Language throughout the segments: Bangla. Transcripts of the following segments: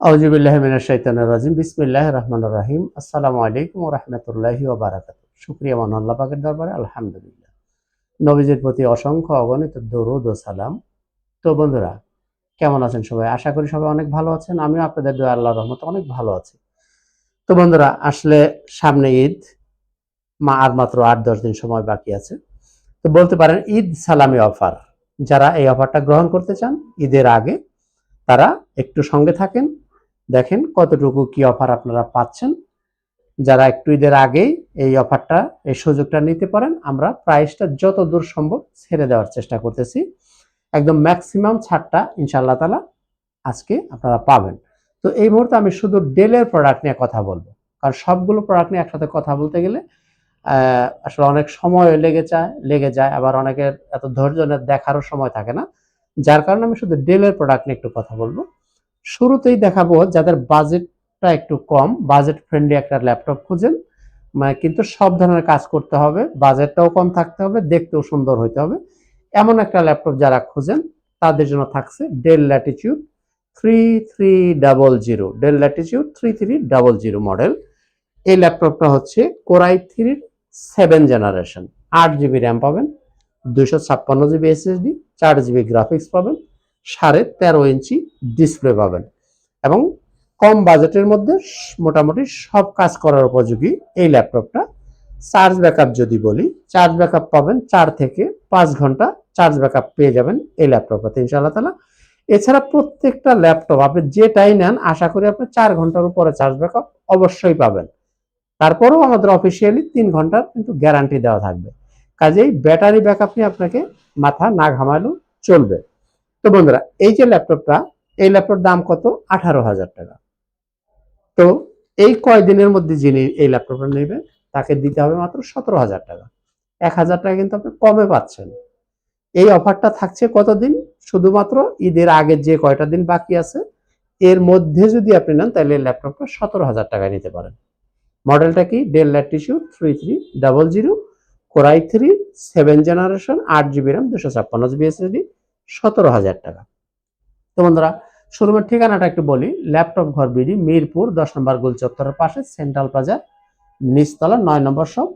আউজিবিল্লাহমিনাশাইতানির বিসমিল্লাহ রহমান রাহিম। আসসালামু আলাইকুম রহমতুল্লাহি ওবারাকাত শুক্রিয়া মান আল্লাহ পাকের দরবারে, আলহামদুলিল্লাহ। নবীজির প্রতি অসংখ্য অগণিত দরুদ ও সালাম। তো বন্ধুরা, কেমন আছেন সবাই? আশা করি সবাই অনেক ভালো আছেন। আমিও আপনাদের দোয়া আল্লাহর রহমতে অনেক ভালো আছি। তো বন্ধুরা, আসলে সামনে ঈদ, মা আর মাত্র আট দশ দিন সময় বাকি আছে। তো বলতে পারেন, ঈদ সালামি অফার। যারা এই অফারটা গ্রহণ করতে চান, ঈদের আগে তারা একটু সঙ্গে থাকেন। দেখেন কতটুকু কি অফার আপনারা পাচ্ছেন। যারা একটু ঈদের আগেই এই অফারটা এই সুযোগটা নিতে পারেন, আমরা প্রাইসটা যত দূর সম্ভব ছেড়ে দেওয়ার চেষ্টা করতেছি। একদম ম্যাক্সিমাম ছাড়টা ইনশাআল্লাহ তালা আজকে আপনারা পাবেন। তো এই মুহূর্তে আমি শুধু ডেলের প্রোডাক্ট নিয়ে কথা বলব, কারণ সবগুলো প্রোডাক্ট নিয়ে একসাথে কথা বলতে গেলে আসলে অনেক সময় লেগে যায় লেগে যায়, আবার অনেকের এত ধৈর্য দেখারও সময় থাকে না। যার কারণে আমি শুধু ডেলের প্রোডাক্ট নিয়ে একটু কথা বলব। শুরুতেই দেখাবো যাদের বাজেটটা একটু কম, বাজেট ফ্রেন্ডলি একটা ল্যাপটপ খুঁজেন। মানে কিন্তু সব ধরনের কাজ করতে হবে, বাজেটটাও কম থাকতে হবে, দেখতেও সুন্দর হইতে হবে। এমন একটা ল্যাপটপ যারা খুঁজেন, তাদের জন্য থাকছে Dell Latitude three three double zero Dell Latitude three three double zero model এই ল্যাপটপটা হচ্ছে কোরাই থ্রির সেভেন জেনারেশন আট জিবি র্যাম পাবেন দুশো ছাপ্পান্ন জিবি এসএসডি চার জিবি গ্রাফিক্স পাবেন। সাড়ে তেরো ইঞ্চি ডিসপ্লে পাবেন। এবং কম বাজেটের মধ্যে মোটামুটি সব কাজ করার উপযোগী এই ল্যাপটপটা। চার্জ ব্যাকআপ যদি বলি, চার্জ ব্যাকআপ পাবেন চার থেকে পাঁচ ঘণ্টা চার্জ ব্যাকআপ পেয়ে যাবেন এই ল্যাপটপটাতে ইনশাআল্লাহ তালা এছাড়া প্রত্যেকটা ল্যাপটপ আপনি যেটাই নেন, আশা করি আপনি চার ঘণ্টার উপরে চার্জ ব্যাকআপ অবশ্যই পাবেন। তারপরেও আমাদের অফিসিয়ালি তিন ঘণ্টার কিন্তু গ্যারান্টি দেওয়া থাকবে। কাজেই ব্যাটারি ব্যাকআপ নিয়ে আপনাকে মাথা না ঘামালেও চলবে। তো বন্ধুরা, এই যে ল্যাপটপটা, এই ল্যাপটপের দাম কত? আঠারো হাজার টাকা। তো এই কয়দিনের মধ্যে যিনি এই ল্যাপটপটা নেবেন, তাকে দিতে হবে মাত্র সতেরো হাজার টাকা। এক হাজার টাকা কিন্তু আপনি কমে পাচ্ছেন? এই অফারটা থাকছে কতদিন? শুধুমাত্র ঈদের আগে যে কয়টা দিন বাকি আছে, এর মধ্যে যদি আপনি নেন, তাহলে এই ল্যাপটপটা সতেরো হাজার টাকায় নিতে পারেন। মডেলটা কি? Dell Latitude three three double zero, core i three, seven generation, আট জিবি র্যাম, দুশো ছাপ্পান্ন জিবি এসএসডি সতেরো হাজার টাকা। তো বন্ধুরা, শোরুমের ঠিকানাটা একটু বলি। ল্যাপটপ ঘর বিডি, মিরপুর, দশ নম্বর গোল চত্বরের পাশে, সেন্ট্রাল প্লাজার নিচতলা, নয় নম্বর শপ।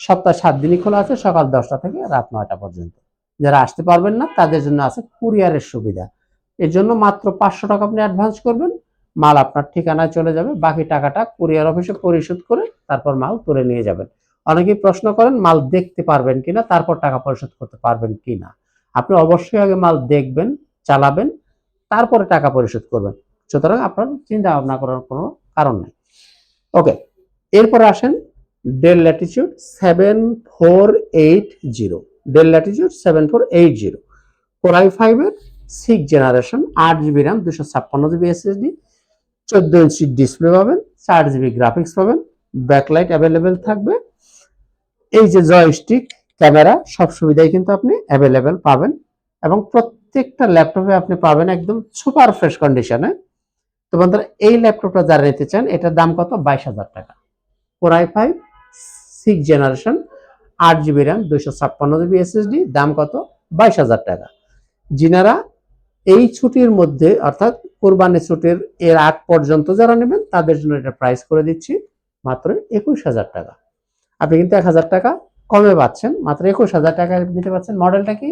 সপ্তাহে সাত দিনই খোলা আছে, সকাল দশটা থেকে রাত নয়টা পর্যন্ত। যারা আসতে পারবেন না, তাদের জন্য আছে কুরিয়ারের সুবিধা। এর জন্য মাত্র পাঁচশো টাকা আপনি অ্যাডভান্স করবেন। মাল আপনার ঠিকানায় চলে যাবে, বাকি টাকাটা কুরিয়ার অফিসে পরিশোধ করে তারপর মাল তুলে নিয়ে যাবেন। অনেকেই প্রশ্ন করেন, মাল দেখতে পারবেন কিনা, তারপর টাকা পরিশোধ করতে পারবেন কিনা। আপনি অবশ্যই আগে মাল দেখবেন, চালাবেন, তারপরে টাকা পরিশোধ করবেন। সুতরাং আপনার চিন্তা ভাবনা করার কোনো কারণ নেই। ওকে, এরপরে আসেন Dell Latitude seven four eight zero Dell Latitude seven four eight zero core i ফাইভের সিক্স জেনারেশন আট জিবি র্যাম দুশো ছাপ্পান্ন জিবি এসএসডি চোদ্দ ইঞ্চি ডিসপ্লে পাবেন, চার জিবি গ্রাফিক্স পাবেন ব্যাকলাইট অ্যাভেলেবেল থাকবে। এই যে জয়স্টিক ক্যামেরা সব সুবিধাই কিন্তু আপনি অ্যাভেলেবেল পাবেন এবং প্রত্যেকটা ল্যাপটপে আপনি পাবেন একদম সুপার ফ্রেশ কন্ডিশনে তো বন্ধুরা, এই ল্যাপটপটা যারা নিতে চান, এটার দাম কত? বাইশ হাজার টাকা। Core i five six generation আট জিবি র্যাম দুইশো ছাপ্পান্ন জিবি এসএসডি দাম কত? বাইশ হাজার টাকা। যিনারা এই ছুটির মধ্যে, অর্থাৎ কোরবানি ছুটির এর আগ পর্যন্ত যারা নেবেন, তাদের জন্য এটা প্রাইস করে দিচ্ছি মাত্র একুশ হাজার টাকা। আপনি কিন্তু এক হাজার টাকা কমে পাচ্ছেন? মাত্র একুশ হাজার টাকা দিতে পাচ্ছেন। মডেলটা কি?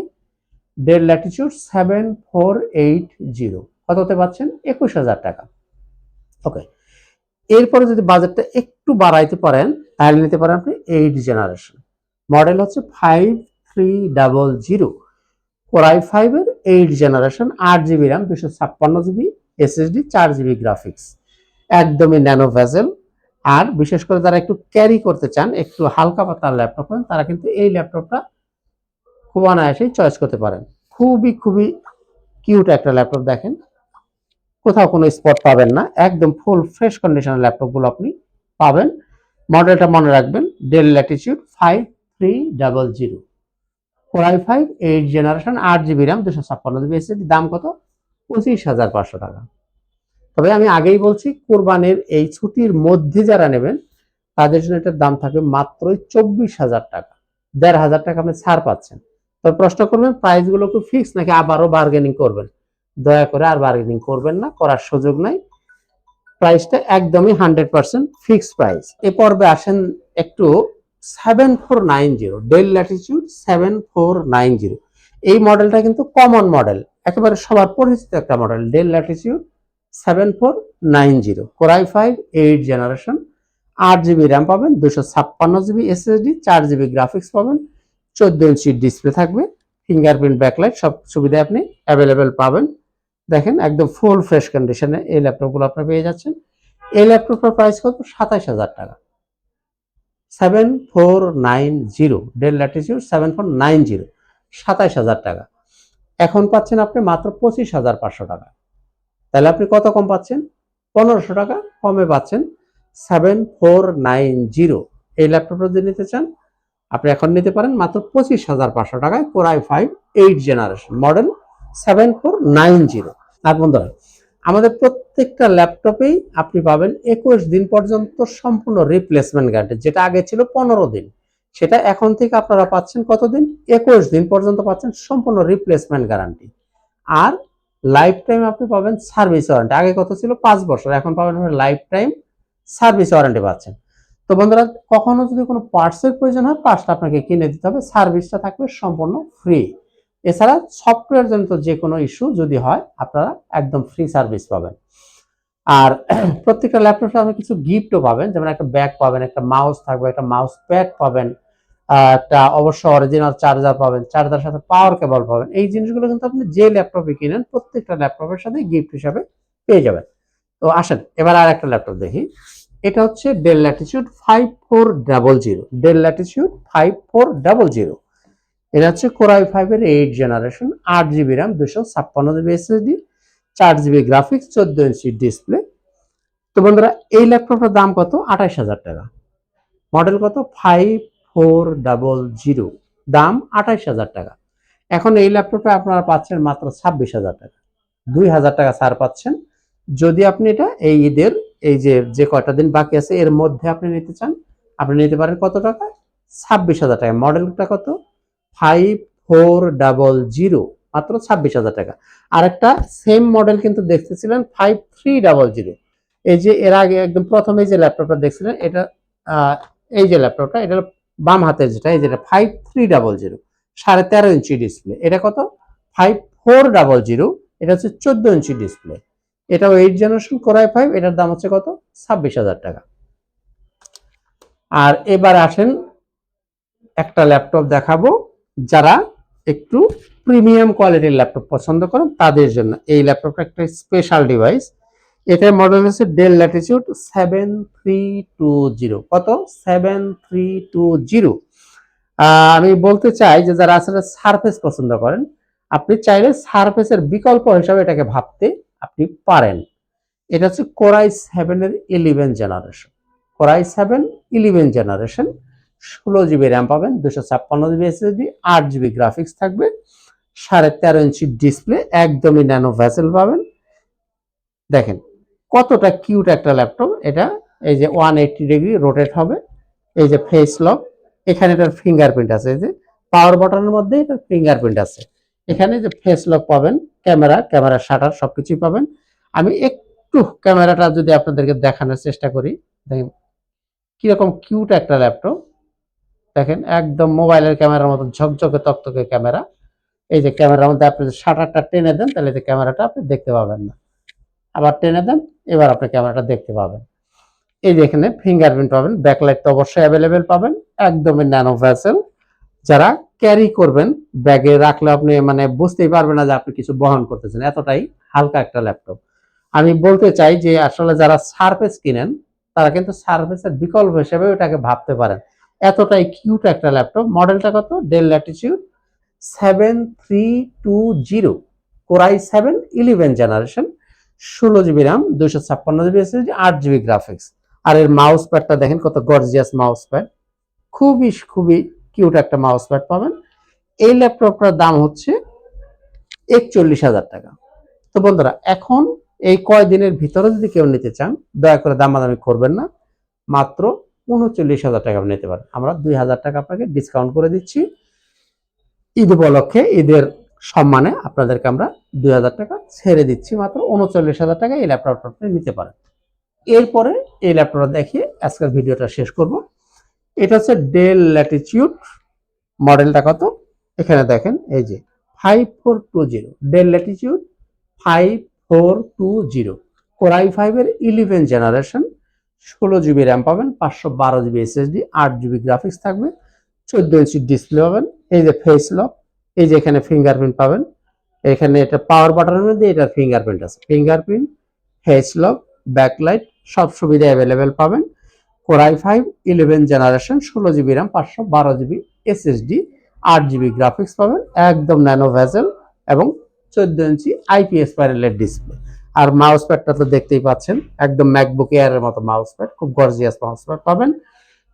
Dell Latitude seven four eight zero. কততে পাচ্ছেন? একুশ হাজার টাকা। ওকে। এরপরে যদি বাজেটটা একটু বাড়াইতে পারেন, তাহলে নিতে পারেন আপনি এইট জেনারেশন। মডেল হচ্ছে five three double zero. Core i ফাইভের এইট জেনারেশন, আট জিবি র্যাম, দুশো ছাপ্পান্ন জিবি এসএসডি, চার জিবি গ্রাফিক্স। একদমই ন্যানো ভেজেল আর বিশেষ করে যারা একটু ক্যারি করতে চান, একটু হালকা পাতার ল্যাপটপ তারা কিন্তু এই ল্যাপটপটা খুব অনায়াসেই চয়েস করতে পারেন। খুবই খুবই কিউট একটা ল্যাপটপ দেখেন। কোথাও কোনো স্পট পাবেন না। একদম ফুল ফ্রেশ কন্ডিশনের ল্যাপটপগুলো আপনি পাবেন। মডেলটা মনে রাখবেন Dell Latitude five three double zero core i five eight generation আট জিবি র্যাম দুশো ছাপ্পান্ন জিবি এসএসডি দাম কত? পঁচিশ হাজার পাঁচশো টাকা। তবে আমি আগেই বলছি, কোরবানির এই ছুটির মধ্যে যারা নেবেন, তাদের জন্য এটার দাম থাকবে মাত্রই চব্বিশ হাজার টাকা। দেড় হাজার টাকা আপনি ছাড় পাচ্ছেন। তবে প্রশ্ন করবেন প্রাইসগুলো কি ফিক্স নাকি আবারও বার্গেনিং করবেন? দয়া করে আর বার্গেনিং করবেন না, করার সুযোগ নাই। প্রাইসটা একদমই হান্ড্রেড পার্সেন্ট ফিক্সড প্রাইস এ পর্বে আসেন একটু seven four nine zero Dell Latitude seven four nine zero এই মডেলটা কিন্তু কমন মডেল একেবারে সবার পরিচিত একটা model Dell Latitude seven four nine zero core i five eight generation আট জিবি র্যাম পাবেন দুশো ছাপ্পান্ন জিবি এসএসডি চার জিবি গ্রাফিক্স পাবেন, চোদ্দ ইঞ্চি ডিসপ্লে থাকবে ফিঙ্গারপ্রিন্ট ব্যাকলাইট সব সুবিধা আপনি অ্যাভেলেবেল পাবেন। দেখেন একদম ফুল ফ্রেশ কন্ডিশনে এই ল্যাপটপগুলো আপনি পেয়ে যাচ্ছেন। এই ল্যাপটপটার প্রাইস কত? সাতাশ হাজার টাকা। Seven four nine zero Dell Latitude seven four nine zero সাতাশ হাজার টাকা। এখন পাচ্ছেন আপনি মাত্র পঁচিশ হাজার পাঁচশো টাকা। তাহলে আপনি কত কম পাচ্ছেন? পনেরোশো টাকা কমে পাচ্ছেন সেভেন ফোর নাইন জিরো এই ল্যাপটপটা যদি নিতে চান, আপনি এখন নিতে পারেন মাত্র পঁচিশ হাজার পাঁচশো টাকায় core i five eight generation model seven four nine zero আর বন্ধুরা, আমাদের প্রত্যেকটা ল্যাপটপেই আপনি পাবেন একুশ দিন পর্যন্ত সম্পূর্ণ রিপ্লেসমেন্ট গ্যারান্টি যেটা আগে ছিল পনেরো দিন। সেটা এখন থেকে আপনারা পাচ্ছেন কতদিন? একুশ দিন পর্যন্ত পাচ্ছেন সম্পূর্ণ রিপ্লেসমেন্ট গ্যারান্টি আর লাইফ টাইম আপনি পাবেন সার্ভিস ওয়ারেন্টি আগে কত ছিল? পাঁচ বছর। এখন পাবেন লাইফ টাইম সার্ভিস ওয়ারেন্টি পাচ্ছেন। তো বন্ধুরা, কখনো যদি কোনো পার্টসের প্রয়োজন হয় পার্টসটা আপনাকে কিনে দিতে হবে। সার্ভিসটা থাকবে সম্পূর্ণ ফ্রি এছাড়া সফটওয়্যার জনিত যে কোনো ইস্যু যদি হয়, আপনারা একদম ফ্রি সার্ভিস পাবেন। আর প্রত্যেকটা ল্যাপটপে আপনি কিছু গিফটও পাবেন। যেমন একটা ব্যাগ পাবেন, একটা মাউস থাকবে, একটা মাউস প্যাড পাবেন। একটা অবশ্য অরিজিনাল চার্জার পাবেন চার্জার সাথে পাওয়ার কেবল পাবেন। এই জিনিসগুলো কিন্তু আপনি যে ল্যাপটপে কিনেন, প্রত্যেকটা ল্যাপটপের সাথে গিফট হিসাবে পেয়ে যাবেন। তো আসেন, এবার আর একটা ল্যাপটপ দেখি। এটা হচ্ছে Dell Latitude five four double zero Dell Latitude five four double zero এটা হচ্ছে কোরাই ফাইভের এইট জেনারেশন আট জিবি র্যাম দুশো ছাপ্পান্ন জিবি এসএসডি চার জিবি গ্রাফিক্স চোদ্দ ইঞ্চি ডিসপ্লে তো বন্ধুরা, এই ল্যাপটপটার দাম কত? আঠাশ হাজার টাকা। মডেল কত? Five four double zero. দাম আঠাশ হাজার টাকা। এখন এই ল্যাপটপটা আপনারা পাচ্ছেন মাত্র ছাব্বিশ হাজার টাকা। দুই হাজার টাকা ছাড় পাচ্ছেন। যদি আপনি এটা এই ঈদের, এই যে যে কয়টা দিন বাকি আছে, এর মধ্যে আপনি নিতে চান, আপনি নিতে পারেন কত টাকা? ছাব্বিশ হাজার টাকা। মডেলটা কত? Five four double zero. মাত্র ছাব্বিশ হাজার টাকা। আর একটা সেম মডেল কিন্তু দেখতেছিলেন, ফাইভ থ্রি ডাবল জিরো। এই যে, এর আগে একদম প্রথমে যে ল্যাপটপটা দেখছিলেন, এটা এই যে ল্যাপটপটা এটা বাম হাতের যেটা, এই যেটা ফাইভ থ্রি ডাবল জিরো সাড়ে তেরো ইঞ্চি ডিসপ্লে এটা কত? ফাইভ ফোর ডাবল জিরো এটা হচ্ছে চোদ্দ ইঞ্চি ডিসপ্লে এটাও eight generation core i five এটার দাম হচ্ছে কত? ছাব্বিশ হাজার টাকা। আর এবার আসেন, একটা ল্যাপটপ দেখাবো, যারা একটু প্রিমিয়াম কোয়ালিটির ল্যাপটপ পছন্দ করেন, তাদের জন্য। এই ল্যাপটপটা একটা স্পেশাল ডিভাইস এটার মডেল হচ্ছে Dell Latitude seven three two zero কত? সেভেন থ্রি টু জিরো আমি বলতে চাই যে যারা আসলে সারফেস পছন্দ করেন, আপনি চাইলে সারফেসের বিকল্প হিসাবে এটাকে ভাবতে আপনি পারেন। এটা হচ্ছে কোরাই সেভেনের eleven generation core i seven eleven generation ষোলো জিবি র্যাম পাবেন দুশো ছাপ্পান্ন জিবি এসএসডি আট জিবি গ্রাফিক্স থাকবে, সাড়ে তেরো ইঞ্চি ডিসপ্লে একদমই ন্যানো ভ্যাসেল পাবেন। দেখেন কতটা কিউট একটা ল্যাপটপ? এটা এই যে ওয়ান এইটটি ডিগ্রি রোটেট হবে। এই যে ফেস লক এখানে এটার ফিঙ্গারপ্রিন্ট আছে। এই যে পাওয়ার বাটনের মধ্যে এটার ফিঙ্গারপ্রিন্ট আছে। এখানে যে ফেস লক পাবেন ক্যামেরা ক্যামেরা শাটার সব কিছুই পাবেন। আমি একটু ক্যামেরাটা যদি আপনাদেরকে দেখানোর চেষ্টা করি, দেখেন কীরকম কিউট একটা ল্যাপটপ। দেখেন, একদম মোবাইলের ক্যামেরার মতো ঝকঝকে, তকতকে ক্যামেরা। এই যে ক্যামেরার মধ্যে আপনি যদি শাটারটা টেনে দেন, তাহলে যে ক্যামেরাটা আপনি দেখতে পাবেন না। আবার টেনে দেন এবার আপনি ক্যামেরাটা দেখতে পাবেন। এই যে এখানে ফিঙ্গারপ্রিন্ট পাবেন ব্যাকলাইট তো অবশ্যই অ্যাভেলেবেল পাবেন, একদমই ন্যানো ভ্যাসেল যারা ক্যারি করবেন ব্যাগে রাখলে আপনি মানে বুঝতেই পারবেন না যে আপনি কিছু বহন করতেছেন। এতটাই হালকা একটা ল্যাপটপ আমি বলতে চাই যে আসলে যারা সারফেস কিনেন, তারা কিন্তু সারফেসের বিকল্প হিসেবে ওটাকে ভাবতে পারেন। এতটাই কিউট একটা ল্যাপটপ মডেলটা কত? Dell Latitude seven three two zero core i seven eleven generation ষোলো জিবি র্যাম, দুইশো ছাপ্পান্ন জিবি এসএসডি, আট জিবি গ্রাফিক্স আর এর মাউস প্যাডটা দেখেন কত গর্জিয়াস মাউস প্যাড খুবই খুবই কিউট একটা মাউস প্যাড পাবেন। এই ল্যাপটপটার দাম হচ্ছে একচল্লিশ হাজার টাকা। তো বন্ধুরা, এখন এই কয়দিনের ভিতরে যদি কেউ নিতে চান, দয়া করে দামাদামি করবেন না। মাত্র উনচল্লিশ হাজার টাকা আপনি নিতে পারেন। আমরা দুই হাজার টাকা আপনাকে ডিসকাউন্ট করে দিচ্ছি। ঈদ উপলক্ষে ঈদের সম্মানে আপনাদেরকে আমরা দুই হাজার টাকা ছেড়ে দিচ্ছি মাত্র উনচল্লিশ হাজার টাকা এই ল্যাপটপটা আপনি নিতে পারেন। এরপরে এই ল্যাপটপটা দেখিয়ে আজকের ভিডিওটা শেষ করব। এটা হচ্ছে ডেল ল্যাটিচিউড মডেলটা কত? এখানে দেখেন, এই যে five four two zero Dell Latitude five four two zero core i ফাইভের ইলেভেন জেনারেশন ষোলো জিবি র্যাম পাবেন, পাঁচশো বারো জিবি এসএসডি আট জিবি গ্রাফিক্স থাকবে, চোদ্দ ইঞ্চি ডিসপ্লে পাবেন, এই যে ফেস লক এই যে এখানে ফিঙ্গারপ্রিন্ট পাবেন। এখানে এটা পাওয়ার বাটনের মধ্যে এটার ফিঙ্গারপ্রিন্ট আছে। ফিঙ্গারপ্রিন্ট ফেস লক ব্যাকলাইট সব সুবিধা অ্যাভেলেবেল পাবেন। Core i five eleven generation ষোলো জিবি র্যাম পাঁচশো বারো জিবি এসএসডি আট জিবি গ্রাফিক্স পাবেন। একদম ন্যানো ভেজেল এবং চোদ্দ ইঞ্চি আইপিএস প্যানেলের ডিসপ্লে আর মাউস প্যাডটা তো দেখতেই পাচ্ছেন, একদম ম্যাকবুক এয়ারের মতো মাউস প্যাড খুব গর্জিয়াস মাউস প্যাড পাবেন।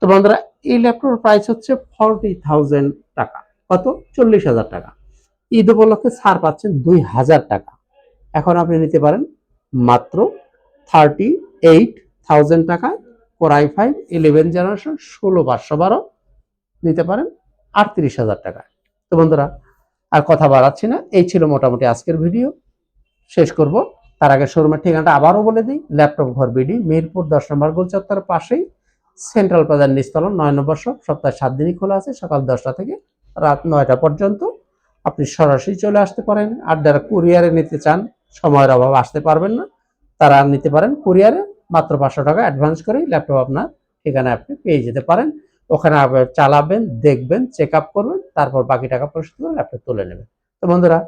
তো বন্ধুরা, এই ল্যাপটপের প্রাইস হচ্ছে ফর্টি থাউজেন্ড টাকা। কত? চল্লিশ হাজার টাকা। ঈদ উপলক্ষে ছাড় পাচ্ছেন দুই হাজার টাকা। এখন আপনি নিতে পারেন মাত্র থার্টি এইট থাউজেন্ড টাকায় core i five eleven generation ষোলো পাঁচশো বারো। নিতে পারেন আটত্রিশ হাজার টাকা। তো বন্ধুরা, আর কথা বাড়াচ্ছি না। এই ছিল মোটামুটি আজকের ভিডিও। শেষ করব। তার আগে শোরুমের ঠিকানাটা আবারও বলে দিই। ল্যাপটপ ঘর বিডি, মিরপুর দশ নম্বর গোল পাশেই। সেন্ট্রাল প্লাজার নিস্তলন নয় নম্বর শপ। সপ্তাহে সাত দিনই খোলা আছে। সকাল দশটা থেকে রাত নয়টা পর্যন্ত আপনি সরাসরি চলে আসতে পারেন। আর যারা কুরিয়ারে নিতে চান, সময়ের অভাব আসতে পারবেন না, তারা নিতে পারেন কুরিয়ারে। মাত্র পাঁচশো টাকা অ্যাডভান্স করেই ল্যাপটপ আপনার ঠিকানায় আপনি পেয়ে যেতে পারেন। ওখানে চালাবেন, দেখবেন চেক আপ করবেন, তারপর বাকি টাকা পরিশোধ করে ল্যাপটপ তুলে নেবেন। তো বন্ধুরা,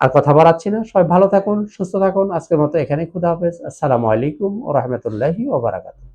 আর কথা বাড়াচ্ছি না। সবাই ভালো থাকুন, সুস্থ থাকুন। আজকের মতো এখানেই খুদা হাফেজ। আসসালামু আলাইকুম ও রহমতুল্লাহি ওবারাকাতু